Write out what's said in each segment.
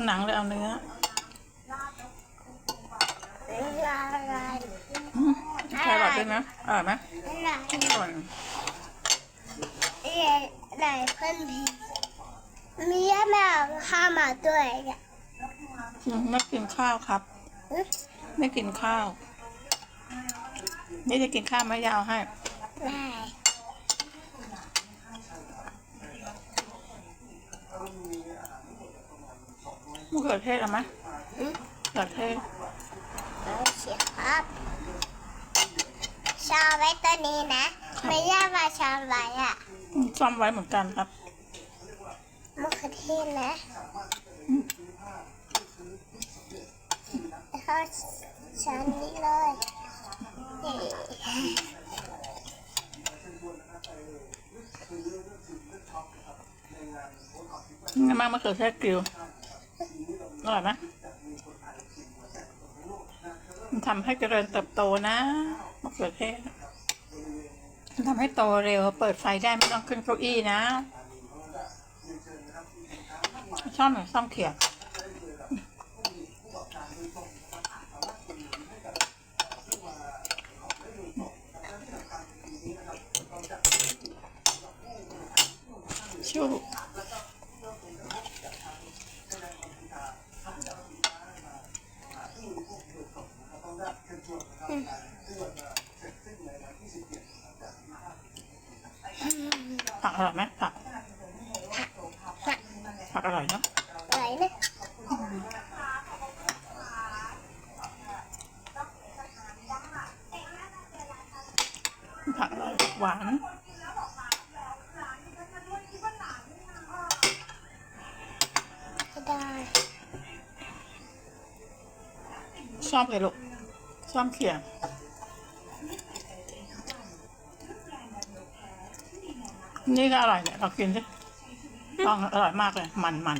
เอาหนังหรือเอาเนื้ออะไรอืมแครอทด้วยนะอร่อยไหมอะไรอร่อยอะไรเพื่อนพี่มีแมวข้ามาด้วยอะไม่กินข้าวครับ ไม่กินข้าวนี่จะกินข้าวไหมยาวให้ได้ มะเขือเทศเอาไหมอืมมะเขือเทศโอเคครับ ชอบไว้ตัวนี้นะ ไม่ยากมาชอบไว้อะอืมซ่อมไว้เหมือนกันครับ มะเขือเทศนะแล้วก็ชั้นนี้เลยนี่นี่มากมะเขือเทศกริว อร่อยไหมมันทำให้เจริญเติบโตนะมะเขือเทศมันทำให้โตเร็ว เปิดไฟได้ไม่ต้องขึ้นเก้าอี้นะซ่อมหน่อยซ่อมเขียงชู ผักอร่อยไหมผักผักอร่อยเนาะอะไรนะผักอร่อยหวานก็ได้ซ่อมเลยลูกซ่อมเขียง นี่ก็อร่อยเนี่ยเรากินสิต้องอร่อยมากเลย มันมัน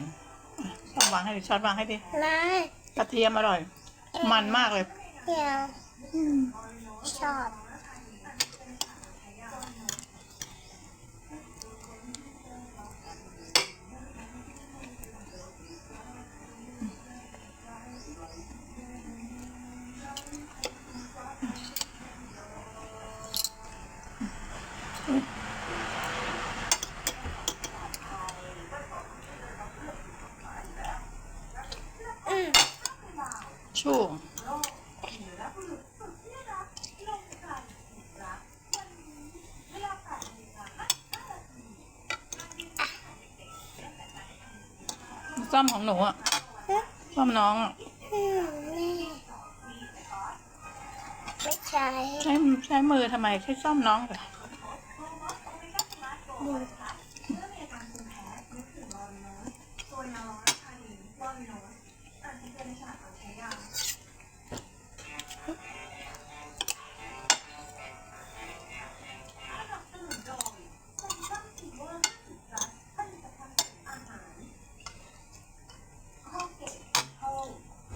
ช้อนวางให้ดิช้อนวางให้ดินายกระเทียมอร่อย มันมากเลยเดี๋ยวชอบอืม ชู่ซ่อมของหนูอะซ่อมน้องอะอืมแม่ไม่ใช่ใช้ใช้มือทำไมใช้ซ่อมน้องเหรอดู